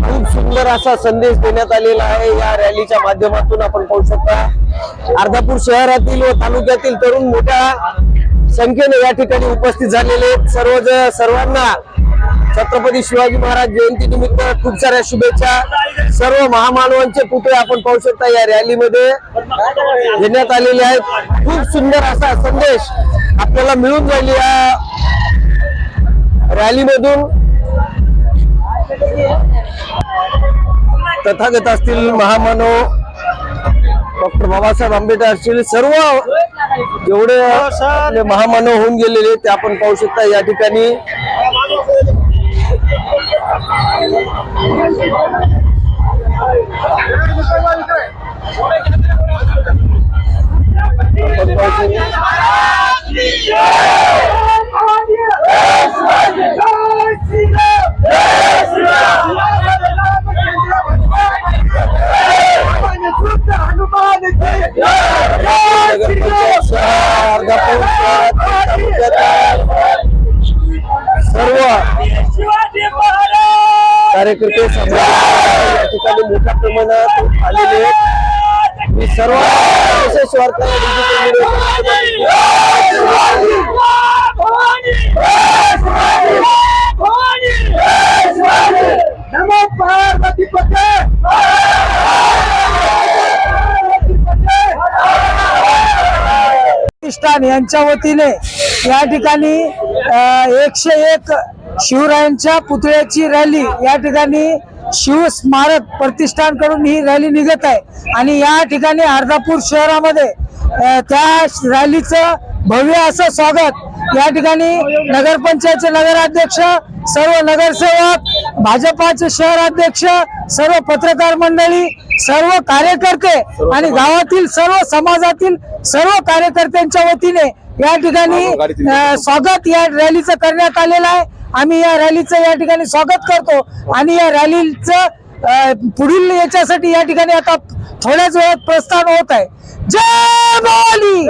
खूप सुंदर असा संदेश देण्यात आलेला आहे. या रॅलीच्या माध्यमातून आपण पाहू शकता अर्धापूर शहरातील व तालुक्यातील तरुण मोठ्या संख्येने या ठिकाणी उपस्थित झालेले आहेत. सर्व सर्वांना छत्रपती शिवाजी महाराज जयंती निमित्त खूप साऱ्या शुभेच्छा. सर्व महामानवांचे पुतळे आपण पाहू शकता या रॅलीमध्ये घेण्यात आलेले आहेत. खूप सुंदर असा संदेश आपल्याला मिळून जाईल या रॅलीमधून तथागत असतील महामानव डॉक्टर बाबासाहेब आंबेडकर असतील सर्व जेवढे आपले महामानव होऊन गेलेले ते आपण पाहू शकता. या ठिकाणी आपण पाहू शकतो. नगर पंचायत शहर, अर्धापूर शहर, तालुक्यातील सर्व कार्यकर्ते ठिकाणी मोठ्या प्रमाणात आलेले आहेत. मी सर्व विशेष वार्ता प्रतिष्ठान यांच्या वतीने या ठिकाणी एकशे एक शिवरायांच्या पुतळ्याची रॅली या ठिकाणी शिव स्मारक ही रॅली निघत आहे. आणि या ठिकाणी अर्धापूर शहरामध्ये त्या रॅलीचं भव्य असं स्वागत या ठिकाणी नगरपंचायतचे नगराध्यक्ष सर्व नगरसेवक भाजपाचे शहराध्यक्ष सर्व पत्रकार मंडळी सर्व कार्यकर्ते आणि गावातील सर्व समाजातील सर्व कार्यकर्त्यांच्या वतीने या ठिकाणी स्वागत या रॅलीचं करण्यात आलेलं आहे. आम्ही या रॅलीचं या ठिकाणी स्वागत करतो आणि या रॅलीचं पुढील याच्यासाठी या ठिकाणी आता थोड्याच वेळात प्रस्थान होत आहे. जय बोली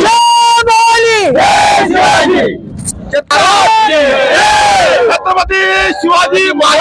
जय बोली छत्रपती शिवाजी महाराज!